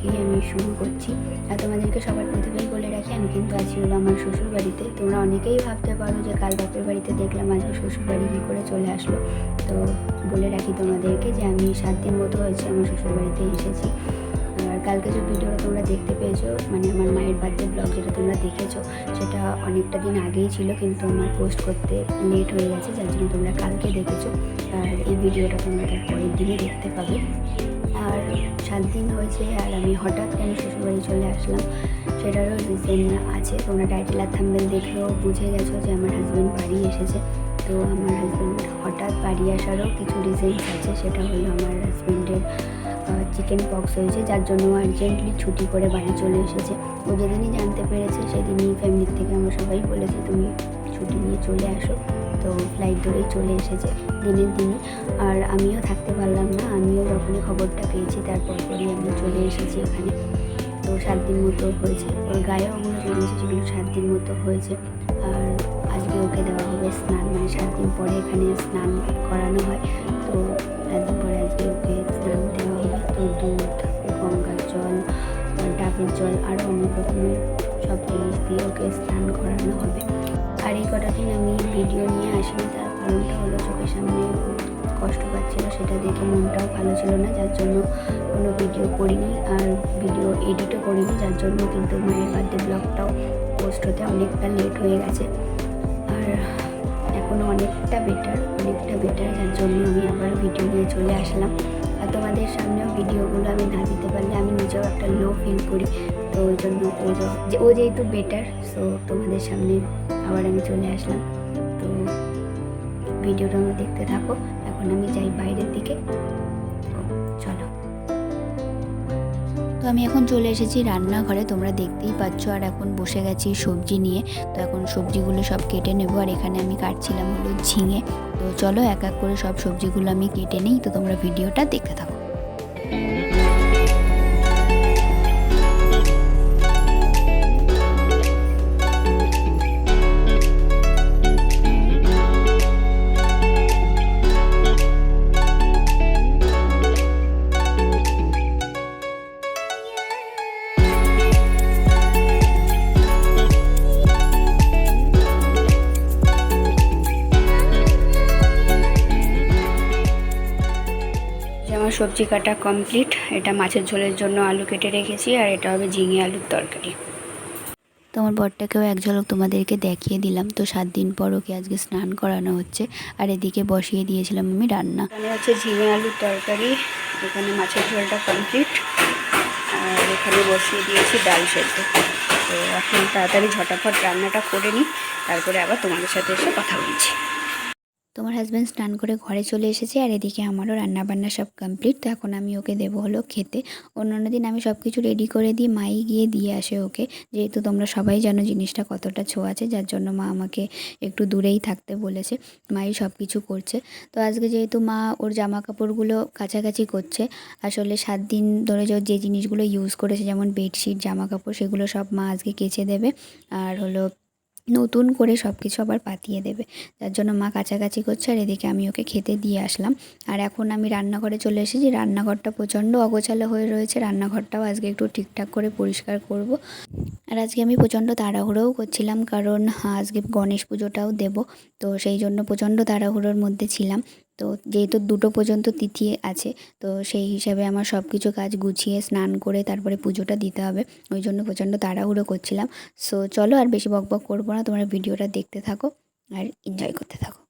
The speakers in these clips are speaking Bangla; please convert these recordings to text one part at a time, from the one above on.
থেকেই আমি শুরু করছি। আর তোমাদেরকে সবার প্রথমেই বলে রাখি, আমি কিন্তু আছি হলো আমার শ্বশুর বাড়িতে তোমরা অনেকেই ভাবতে পারো যে কাল বাপের বাড়িতে দেখলাম আজকে শ্বশুর বাড়ি কী করে চলে আসলো। তো বলে রাখি তোমাদেরকে যে আমি সাত দিন মতো হয়েছে আমার শ্বশুর বাড়িতে এসেছি। আর কালকে যে ভিডিওটা তোমরা দেখতে পেয়েছ মানে আমার মায়ের বার্থডে ব্লগ যেটা তোমরা দেখেছ, সেটা অনেকটা দিন আগেই ছিল, কিন্তু আমার পোস্ট করতে লেট হয়ে গেছে, যার জন্য তোমরা কালকে দেখেছ। আর এই ভিডিওটা তোমরা তার পরের দিনই দেখতে পাবে। আর সাত দিন হয়েছে আর আমি হঠাৎ কেন শ্বশুরবাড়ি চলে আসলাম সেটারও রিজন আছে। তোমরা টাইটেল আর থাম্বেল দেখেও বুঝে গেছো যে আমার হাজব্যান্ড বাড়ি এসেছে। তো আমার হাজব্যান্ড হঠাৎ বাড়ি আসারও কিছু রিজনস আছে, সেটা হলো আমার হাজব্যান্ডের চিকেন পক্স হয়েছে, যার জন্য আর্জেন্টলি ছুটি করে বাড়ি চলে এসেছে। ও যেদিনই জানতে পেরেছে সেদিনই ফ্যামিলির থেকে আমরা সবাই বলেছি, তুমি ছুটি নিয়ে চলে আসো। তো ফ্লাইট ধরেই চলে এসেছে দিনের দিনই আর আমিও থাকতে পারলাম না, আমিও যখনই খবরটা পেয়েছি তারপর পরই আমি চলে এসেছি এখানে তো সাত দিন মতো হয়েছে, ওর গায়েও ওগুলো জড়িয়েছে সেগুলো সাত দিন মতো হয়েছে। আর আজকে ওকে দেওয়া হবে স্নান মানে সাত দিন পরে এখানে স্নান করানো হয়। তো সাত দিন পরে আজকে ওকে স্নান দেওয়া হবে। তো দুধ, গঙ্গার জল ডাবের জল আরও অনেক রকমের সব জিনিস দিয়ে ওকে স্নান করানো হবে। আর এই কটা দিন আমি ভিডিও নিয়ে আসিনি, তার কারণটা হলো চোখের সামনে কষ্ট পাচ্ছিল, সেটা দেখে মনটাও ভালো ছিল না, যার জন্য কোনো ভিডিও করিনি আর ভিডিও এডিটও করিনি, যার জন্য কিন্তু মায়ের বার্থডে ব্লগটাও পোস্ট হতে অনেকটা লেট হয়ে গেছে। আর এখনও অনেকটা বেটার অনেকটা বেটার যার জন্য আমি আবার ভিডিও নিয়ে চলে আসলাম। আর তোমাদের সামনেও ভিডিওগুলো আমি না দিতে পারলে আমি নিজেও একটা লো ফিল করি। তো ওই জন্য ও যে- ও যেহেতু বেটার সো তোমাদের সামনে আবার আমি চলে আসলাম। তো ভিডিওটা আমি দেখতে থাকো। এখন আমি যাই বাইরের দিকে। তো আমি এখন চলে এসেছি রান্নাঘরে। তোমরা দেখতেই পাচ্ছ, আর এখন বসে গেছি সবজি নিয়ে। তো এখন সবজিগুলো সব কেটে নেব, আর এখানে আমি কাটছিলাম হলো ঝিঙে। তো চলো এক এক করে সব সবজিগুলো আমি কেটে নিই, তো তোমরা ভিডিওটা দেখতে থাকো। সবজি কাটা কমপ্লিট এটা মাছের ঝোলের জন্য আলু কেটে রেখেছি আর এটা হবে ঝিঙে আলুর তরকারি। তো আমার বরটাকেও এক ঝলক তোমাদেরকে দেখিয়ে দিলাম। তো সাত দিন পর ওকে আজকে স্নান করানো হচ্ছে আর এদিকে বসিয়ে দিয়েছিলাম আমি রান্না। এখানে হচ্ছে ঝিঙে আলুর তরকারি এখানে মাছের ঝোলটা কমপ্লিট আর এখানে বসিয়ে দিয়েছি ডাল সেদ্ধ। তো এখন তাড়াতাড়ি ঝটাফট রান্নাটা করে নিই তারপরে আবার তোমাদের সাথে এসে কথা বলছি। তোমার হাজব্যান্ড স্নান করে ঘরে চলে এসেছে আর এদিকে আমারও রান্না বান্না সব কমপ্লিট তো এখন আমি ওকে দেবো হলো খেতে। অন্যান্য দিন আমি সব কিছু রেডি করে দিই, মাই গিয়ে দিয়ে আসে ওকে। যেহেতু তোমরা সবাই জানো জিনিসটা কতটা ছোঁয়াছে যার জন্য মা আমাকে একটু দূরেই থাকতে বলেছে। মাই সব কিছু করছে। তো আজকে যেহেতু মা ওর জামা কাপড়গুলো কাছাকাছি করছে, আসলে সাত দিন ধরে যে জিনিসগুলো ইউজ করেছে, যেমন বেডশিট জামা কাপড় সেগুলো সব মা আজকে কেচে দেবে। আর হলো নতুন করে সব কিছু আবার পাতিয়ে দেবে। যার জন্য মা কাছাকাছি করছে আর এদিকে আমি ওকে খেতে দিয়ে আসলাম। আর এখন আমি রান্নাঘরে চলে এসেছি। রান্নাঘরটা প্রচণ্ড অগোছালো হয়ে রয়েছে। রান্নাঘরটাও আজকে একটু ঠিকঠাক করে পরিষ্কার করব। আর আজকে আমি প্রচণ্ড তাড়াহুড়োও করছিলাম কারণ আজকে গণেশ পুজোটাও দেব। তো সেই জন্য প্রচণ্ড তাড়াহুড়োর মধ্যে ছিলাম। তো যেহেতু দুটো পর্যন্ত তিথি আছে, তো সেই হিসাবে আমার সব কিছু কাজ গুছিয়ে স্নান করে তারপরে পুজোটা দিতে হবে। ওই জন্য প্রচণ্ড তাড়াহুড়ো করছিলাম। সো চলো আর বেশি বক বক করব না, তোমার ভিডিওটা দেখতে থাকো আর এনজয় করতে থাকো।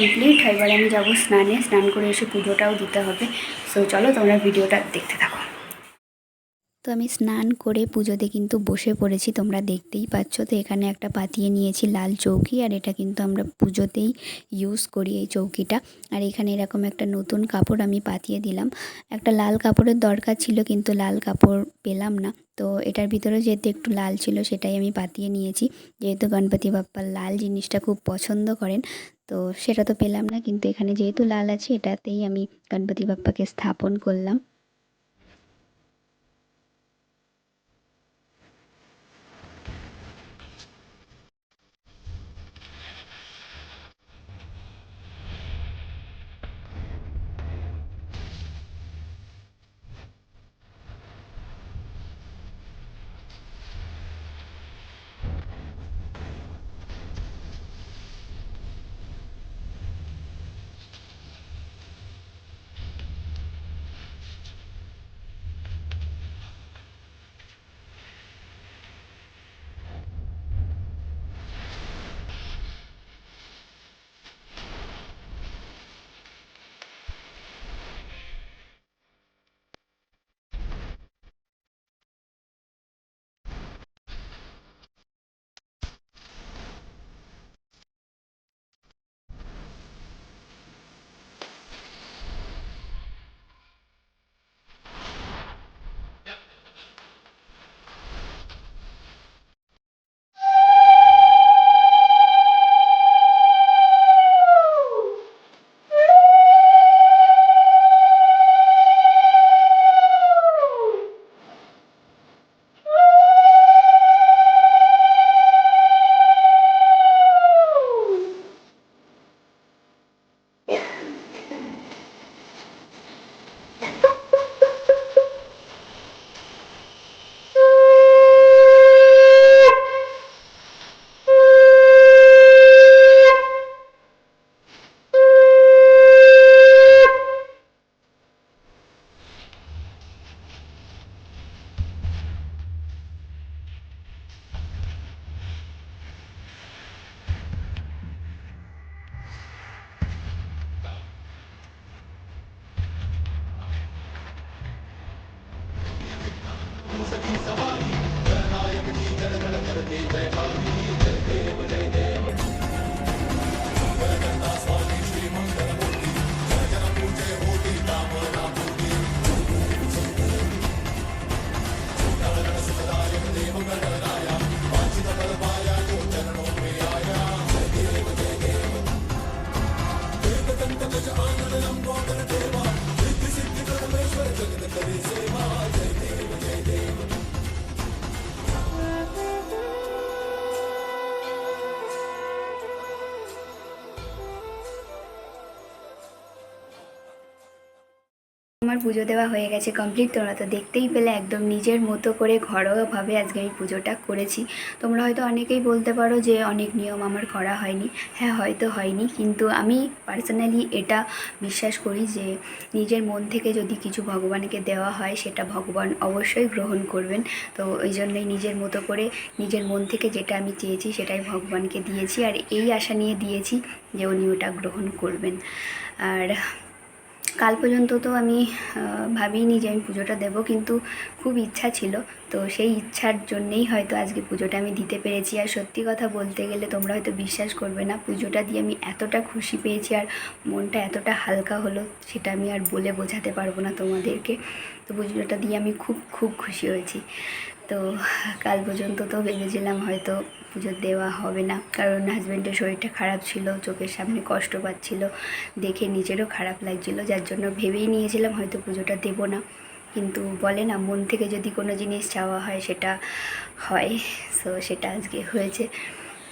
কমপ্লিট এবার আমি যাব স্নানে, স্নান করে এসে পুজোটাও দিতে হবে। সো চলো তোমরা ভিডিওটা দেখতে থাকো। তো আমি স্নান করে পুজোতে কিন্তু বসে পড়েছি, তোমরা দেখতেই পাচ্ছ। তো এখানে একটা পাতিয়ে নিয়েছি লাল চৌকি, আর এটা কিন্তু আমরা পুজোতেই ইউজ করি এই চৌকিটা। আর এখানে এরকম একটা নতুন কাপড় আমি পাতিয়ে দিলাম। একটা লাল কাপড়ের দরকার ছিল, কিন্তু লাল কাপড় পেলাম না। তো এটার ভিতরে যেহেতু একটু লাল ছিল, সেটাই আমি পাতিয়ে নিয়েছি। যেহেতু গণপতি বাপ্পার লাল জিনিসটা খুব পছন্দ করেন, তো সেটা তো পেলাম না। কিন্তু এখানে যেহেতু লাল আছে, এটাতেই আমি গণপতি বাপ্পাকে স্থাপন করলাম। Sabahi, ben ayakı değil, ben ayakı değil, ben পুজো দেওয়া হয়ে গেছে কমপ্লিট তোমরা তো দেখতেই পেলে একদম নিজের মতো করে ঘরোয়াভাবে আজকে আমি পুজোটা করেছি। তোমরা হয়তো অনেকেই বলতে পারো যে অনেক নিয়ম আমার করা হয়নি। হ্যাঁ হয়তো হয়নি। কিন্তু আমি পার্সোনালি এটা বিশ্বাস করি যে নিজের মন থেকে যদি কিছু ভগবানকে দেওয়া হয়, সেটা ভগবান অবশ্যই গ্রহণ করবেন। তো ওই জন্যই নিজের মতো করে নিজের মন থেকে যেটা আমি চেয়েছি, সেটাই ভগবানকে দিয়েছি। আর এই আশা নিয়ে দিয়েছি যে উনি ওটা গ্রহণ করবেন। আর কাল পর্যন্ত তো আমি ভাবিনি যে আমি পুজোটা দেব, কিন্তু খুব ইচ্ছা ছিল। তো সেই ইচ্ছার জন্যেই হয়তো আজকে পুজোটা আমি দিতে পেরেছি। আর সত্যি কথা বলতে গেলে তোমরা হয়তো বিশ্বাস করবে না, পুজোটা দিয়ে আমি এতটা খুশি পেয়েছি আর মনটা এতটা হালকা হলো, সেটা আমি আর বলে বোঝাতে পারব না তোমাদেরকে। তো পুজোটা দিয়ে আমি খুব খুব খুশি হয়েছি। তো কাল পর্যন্ত তো ভেবেছিলাম হয়তো পুজো দেওয়া হবে না। কারণ হাজব্যান্ডের শরীরটা খারাপ ছিল, চোখের সামনে কষ্ট পাচ্ছিল, দেখে নিজেরও খারাপ লাগছিল, যার জন্য ভেবেই নিয়েছিলাম হয়তো পুজোটা দেবো না। কিন্তু বলে না, মন থেকে যদি কোনো জিনিস চাওয়া হয় সেটা হয়। সো সেটা আজকে হয়েছে।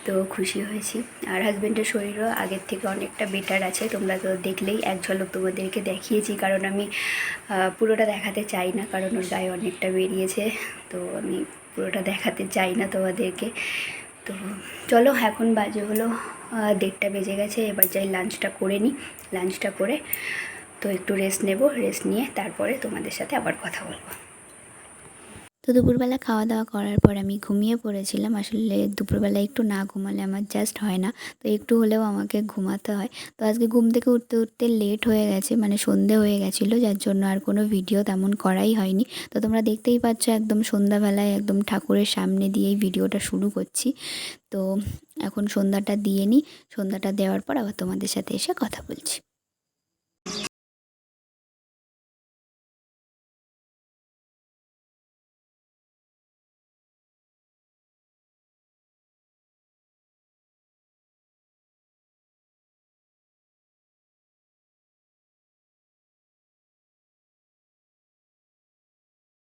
তো খুশি হয়েছি। আর হাজব্যান্ডের শরীরও আগের থেকে অনেকটা বেটার আছে। তোমরা তো দেখলেই এক ঝলক তোমাদেরকে দেখিয়েছি। কারণ আমি পুরোটা দেখাতে চাই না। কারণ ওর গায়ে অনেকটা বেরিয়েছে। তো আমি পুরোটা দেখাতে চাই না তোমাদেরকে। তো চলো, এখন বাজে হলো দেড়টা বেজে গেছে। এবার যাই লাঞ্চটা করে নিই। লাঞ্চটা করে তো একটু রেস্ট নেব। রেস্ট নিয়ে তারপরে তোমাদের সাথে আবার কথা বলব। তো দুপুরবেলা খাওয়া দাওয়া করার পর আমি ঘুমিয়ে পড়েছিলাম। আসলে দুপুরবেলা একটু না ঘুমালে আমার জাস্ট হয় না। তো একটু হলেও আমাকে ঘুমাতে হয়। তো আজকে ঘুম থেকে উঠতে উঠতে লেট হয়ে গেছে মানে সন্ধে হয়ে গেছিল, যার জন্য আর কোনো ভিডিও তেমন করাই হয়নি। তো তোমরা দেখতেই পাচ্ছ একদম সন্ধ্যাবেলায় একদম ঠাকুরের সামনে দিয়েই ভিডিওটা শুরু করছি। তো এখন সন্ধ্যাটা দিয়ে নিই। সন্ধ্যাটা দেওয়ার পর আবার তোমাদের সাথে এসে কথা বলছি।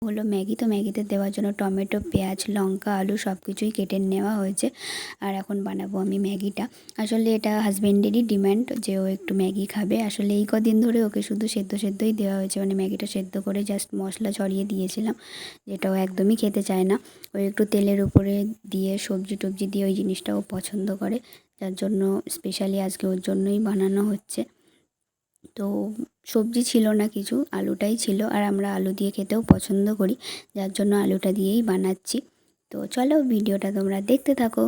হলো ম্যাগি। তো ম্যাগিতে দেওয়ার জন্য টমেটো, পেঁয়াজ, লঙ্কা, আলু সব কিছুই কেটে নেওয়া হয়েছে। আর এখন বানাবো আমি ম্যাগিটা। আসলে এটা হাজব্যান্ডেরই ডিম্যান্ড যে ও একটু ম্যাগি খাবে। আসলে এই কদিন ধরে ওকে শুধু সেদ্ধ সেদ্ধই দেওয়া হয়েছে। মানে ম্যাগিটা সেদ্ধ করে জাস্ট মশলা ছড়িয়ে দিয়েছিলাম, যেটা ও একদমই খেতে চায় না। ও একটু তেলের উপরে দিয়ে সবজি টবজি দিয়ে ওই জিনিসটা ও পছন্দ করে। যার জন্য স্পেশালি আজকে ওর জন্যই বানানো হচ্ছে। তো সবজি ছিল না কিছু, আলুটাই ছিল আর আমরা আলু দিয়ে খেতেও পছন্দ করি। যার জন্য আলুটা দিয়েই বানাচ্ছি। তো চলো ভিডিওটা তোমরা দেখতে থাকো।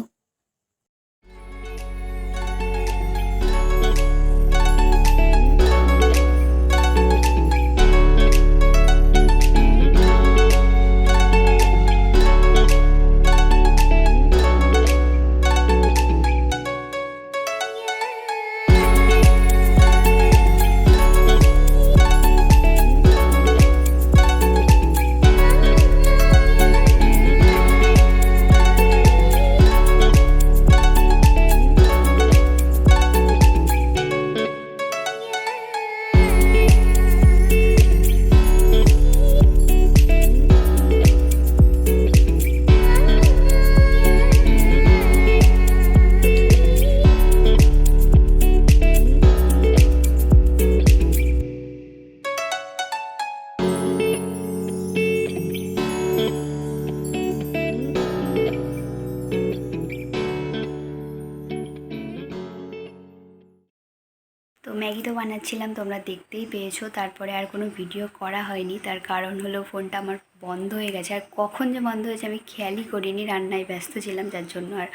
তো বানাচ্ছিলাম, তোমরা দেখতেই পেয়েছ। তারপরে আর কোনো ভিডিও করা হয়নি। তার কারণ হলো ফোনটা আমার বন্ধ হয়ে গেছে। আর কখন যে বন্ধ হয়েছে আমি খেয়ালই করিনি, রান্নায় ব্যস্ত ছিলাম, যার জন্য আর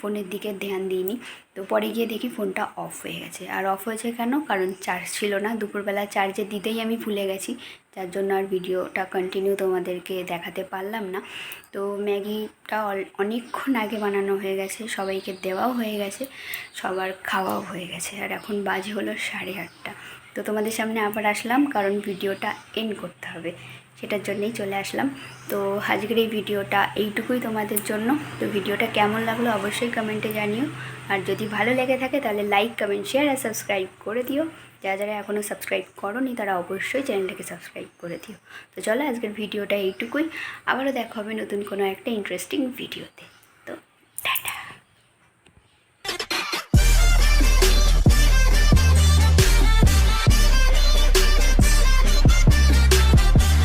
ফোনের দিকে ধ্যান দিইনি। তো পরে গিয়ে দেখি ফোনটা অফ হয়ে গেছে। আর অফ হয়েছে কেন? কারণ চার্জ ছিল না। দুপুরবেলা চার্জে দিতেই আমি ভুলে গেছি। যার জন্য আর ভিডিওটা কন্টিনিউ তোমাদেরকে দেখাতে পারলাম না। তো ম্যাগিটা অনেকক্ষণ আগে বানানো হয়ে গেছে। সবাইকে দেওয়াও হয়ে গেছে। সবার খাওয়াও হয়ে গেছে। আর এখন বাজে হলো সাড়ে আটটা। তো তোমাদের সামনে আবার আসলাম। কারণ ভিডিওটা এন্ড করতে হবে। সেটার জন্যেই চলে আসলাম। তো আজকের এই ভিডিওটা এইটুকুই তোমাদের জন্য। তো ভিডিওটা কেমন লাগল অবশ্যই কমেন্টে জানিও। আর যদি ভালো লেগে থাকে তাহলে লাইক কমেন্ট শেয়ার আর সাবস্ক্রাইব করে দিও। যারা যারা এখনও সাবস্ক্রাইব করনি তারা অবশ্যই চ্যানেলটাকে সাবস্ক্রাইব করে দিও। তো চলো আজকের ভিডিওটা এইটুকুই। আবারও দেখা হবে নতুন কোনো একটা ইন্টারেস্টিং ভিডিওতে